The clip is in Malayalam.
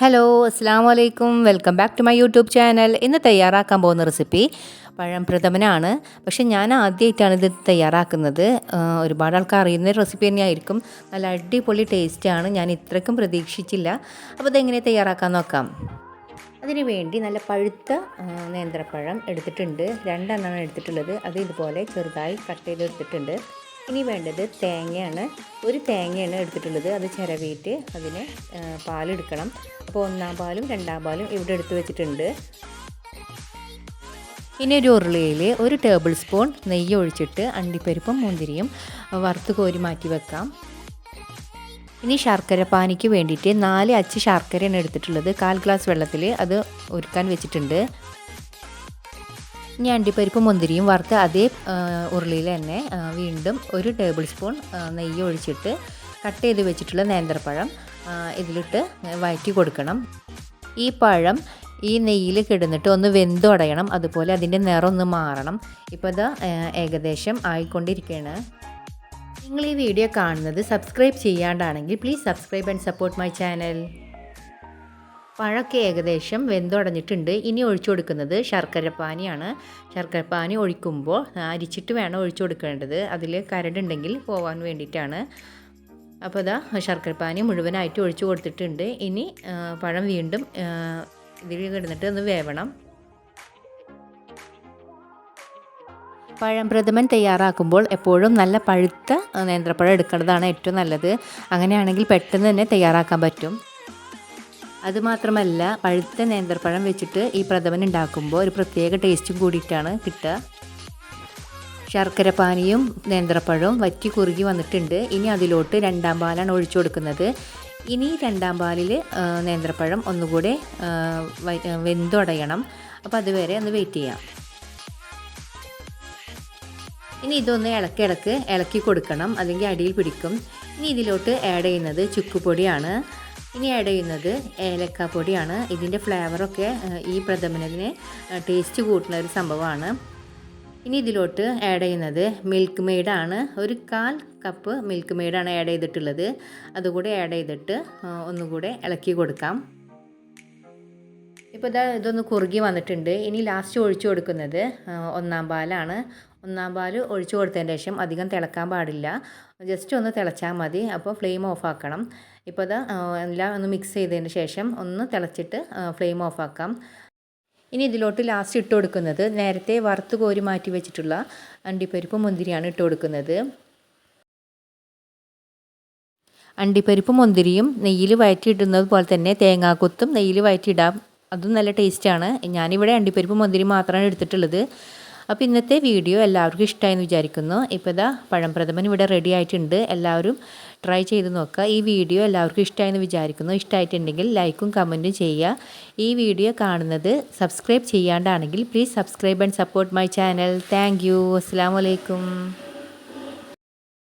ഹലോ അസ്സാം വലൈക്കും welcome back to my YouTube channel ഇന്ന് തയ്യാറാക്കാൻ പോകുന്ന റെസിപ്പി പഴം പ്രഥമനാണ്. പക്ഷെ ഞാൻ ആദ്യമായിട്ടാണ് ഇത് തയ്യാറാക്കുന്നത്. ഒരുപാട് ആൾക്കാർ അറിയുന്ന റെസിപ്പി തന്നെയായിരിക്കും. നല്ല അടിപൊളി ടേസ്റ്റാണ് ഞാൻ ഇത്രയ്ക്കും പ്രതീക്ഷിച്ചില്ല. അപ്പോൾ ഇതെങ്ങനെ തയ്യാറാക്കാൻ നോക്കാം. അതിനു വേണ്ടി നല്ല പഴുത്ത നേന്ത്രപ്പഴം എടുത്തിട്ടുണ്ട്. രണ്ടെണ്ണമാണ് എടുത്തിട്ടുള്ളത്. അത് ഇതുപോലെ ചെറുതായി കട്ട് ചെയ്ത് എടുത്തിട്ടുണ്ട് ഇനി വേണ്ടത് തേങ്ങയാണ്. ഒരു തേങ്ങയാണ് എടുത്തിട്ടുള്ളത്. അത് ചിരവിയിട്ട് അതിന് പാലെടുക്കണം. അപ്പോൾ ഒന്നാം പാലും രണ്ടാം പാലും ഇവിടെ എടുത്ത് വെച്ചിട്ടുണ്ട്. ഇനി ഒരു ഉരുളിയിൽ ഒരു ടേബിൾ സ്പൂൺ നെയ്യ് ഒഴിച്ചിട്ട് അണ്ടിപ്പരിപ്പും മുന്തിരിയും വറുത്ത് കോരി മാറ്റി വെക്കാം. ഇനി ശർക്കര പാനിക്ക് വേണ്ടിയിട്ട് നാല് അച്ച് ശർക്കരയാണ് എടുത്തിട്ടുള്ളത്. കാൽ ഗ്ലാസ് വെള്ളത്തിൽ അത് ഒരുക്കാൻ വെച്ചിട്ടുണ്ട്. ഇനി അണ്ടിപ്പരിപ്പ് മുന്തിരിയും വറുത്ത് അതേ ഉരുളിയിൽ തന്നെ വീണ്ടും ഒരു ടേബിൾ സ്പൂൺ നെയ്യ് ഒഴിച്ചിട്ട് കട്ട് ചെയ്ത് വെച്ചിട്ടുള്ള നേന്ത്രപ്പഴം ഇതിലിട്ട് വഴറ്റി കൊടുക്കണം. ഈ പഴം ഈ നെയ്യിൽ കിടന്നിട്ട് ഒന്ന് വെന്തുടയണം അതുപോലെ അതിന്റെ നിറം ഒന്ന് മാറണം. ഇപ്പോൾ ഇത് ഏകദേശം ആയിക്കൊണ്ടിരിക്കുകയാണ് നിങ്ങൾ ഈ വീഡിയോ കാണുന്നത് subscribe ചെയ്യാണ്ടാണെങ്കിൽ please subscribe and support my channel പഴമൊക്കെ ഏകദേശം വെന്തുടഞ്ഞിട്ടുണ്ട്. ഇനി ഒഴിച്ചു കൊടുക്കുന്നത് ശർക്കരപ്പാനിയാണ് ശർക്കരപ്പാനി ഒഴിക്കുമ്പോൾ അരിച്ചിട്ട് വേണം ഒഴിച്ചു കൊടുക്കേണ്ടത് അതിൽ കരടുണ്ടെങ്കിൽ പോകാൻ വേണ്ടിയിട്ടാണ്. അപ്പോൾ ഇതാ ശർക്കരപ്പാനി മുഴുവനായിട്ട് ഒഴിച്ചു കൊടുത്തിട്ടുണ്ട്. ഇനി പഴം വീണ്ടും ഇതിൽ കിടന്നിട്ട് ഒന്ന് വേവണം. പഴം പ്രഥമൻ തയ്യാറാക്കുമ്പോൾ എപ്പോഴും നല്ല പഴുത്ത നേന്ത്രപ്പഴം എടുക്കേണ്ടതാണ് ഏറ്റവും നല്ലത്. അങ്ങനെയാണെങ്കിൽ പെട്ടെന്ന് തന്നെ തയ്യാറാക്കാൻ പറ്റും. അതുമാത്രമല്ല പഴുത്ത നേന്ത്രപ്പഴം വെച്ചിട്ട് ഈ പ്രഥമൻ ഉണ്ടാക്കുമ്പോൾ ഒരു പ്രത്യേക ടേസ്റ്റും കൂടിയിട്ടാണ് കിട്ടുക. ശർക്കര പാനിയും നേന്ത്രപ്പഴവും വറ്റി കുറുകി വന്നിട്ടുണ്ട്. ഇനി അതിലോട്ട് രണ്ടാം പാലാണ് ഒഴിച്ചു കൊടുക്കുന്നത്. ഇനി രണ്ടാം പാലിൽ നേന്ത്രപ്പഴം ഒന്നുകൂടെ വെന്തുടയണം. അപ്പോൾ അതുവരെ ഒന്ന് വെയിറ്റ് ചെയ്യാം. ഇനി ഇതൊന്ന് ഇളക്കി ഇളക്ക് ഇളക്കി കൊടുക്കണം. അല്ലെങ്കിൽ അടിയിൽ പിടിക്കും. ഇനി ഇതിലോട്ട് ആഡ് ചെയ്യുന്നത് ചുക്കുപൊടിയാണ്. ഇനി ആഡ് ചെയ്യുന്നത് ഏലക്കാപ്പൊടിയാണ്. ഇതിന്റെ ഫ്ലേവറൊക്കെ ഈ പ്രഥമനത്തിന് ടേസ്റ്റ് കൂട്ടുന്ന ഒരു സംഭവമാണ്. ഇനി ഇതിലോട്ട് ആഡ് ചെയ്യുന്നത് മിൽക്ക് മെയ്ഡാണ് ഒരു കാൽ കപ്പ് മിൽക്ക് മെയ്ഡാണ് ആഡ് ചെയ്തിട്ടുള്ളത്. അതുകൂടെ ആഡ് ചെയ്തിട്ട് ഒന്നുകൂടെ ഇളക്കി കൊടുക്കാം. ഇപ്പോൾ ഇതാ ഇതൊന്ന് കുറുകി വന്നിട്ടുണ്ട്. ഇനി ലാസ്റ്റ് ഒഴിച്ചു കൊടുക്കുന്നത് ഒന്നാം പാലാണ്. ഒന്നാം പാൽ ഒഴിച്ചു കൊടുത്തതിന് ശേഷം അധികം തിളക്കാൻ പാടില്ല. ജസ്റ്റ് ഒന്ന് തിളച്ചാൽ മതി. അപ്പോൾ ഫ്ലെയിം ഓഫ് ആക്കണം. ഇപ്പോൾ ഇതാ എല്ലാം ഒന്ന് മിക്സ് ചെയ്തതിന് ശേഷം ഒന്ന് തിളച്ചിട്ട് ഫ്ലെയിം ഓഫ് ആക്കാം. ഇനി ഇതിലോട്ട് ലാസ്റ്റ് ഇട്ട് കൊടുക്കുന്നത് നേരത്തെ വറുത്ത് കോരി മാറ്റി വെച്ചിട്ടുള്ള അണ്ടിപ്പരിപ്പ് മുന്തിരിയാണ് ഇട്ട് കൊടുക്കുന്നത്. അണ്ടിപ്പരിപ്പ് മുന്തിരിയും നെയ്യിൽ വയറ്റിയിടുന്നത് പോലെ തന്നെ തേങ്ങാക്കൊത്തും നെയ്യിൽ വയറ്റിയിടാം. അതും നല്ല ടേസ്റ്റാണ്. ഞാനിവിടെ അണ്ടിപ്പരിപ്പ് മുന്തിരി മാത്രമാണ് എടുത്തിട്ടുള്ളത്. അപ്പോൾ ഇന്നത്തെ വീഡിയോ എല്ലാവർക്കും ഇഷ്ടമായെന്ന് വിചാരിക്കുന്നു. ഇപ്പോൾ ഇതാ പഴംപ്രഥമൻ ഇവിടെ റെഡി ആയിട്ടുണ്ട്. എല്ലാവരും ട്രൈ ചെയ്ത് നോക്കുക. ഈ വീഡിയോ എല്ലാവർക്കും ഇഷ്ടമായെന്ന് വിചാരിക്കുന്നു. ഇഷ്ടമായിട്ടുണ്ടെങ്കിൽ ലൈക്കും കമന്റും ചെയ്യുക. ഈ വീഡിയോ കാണുന്നത് subscribe ചെയ്യാണ്ടാണെങ്കിൽ please subscribe and support my channel thank you അസ്സാം വലൈക്കും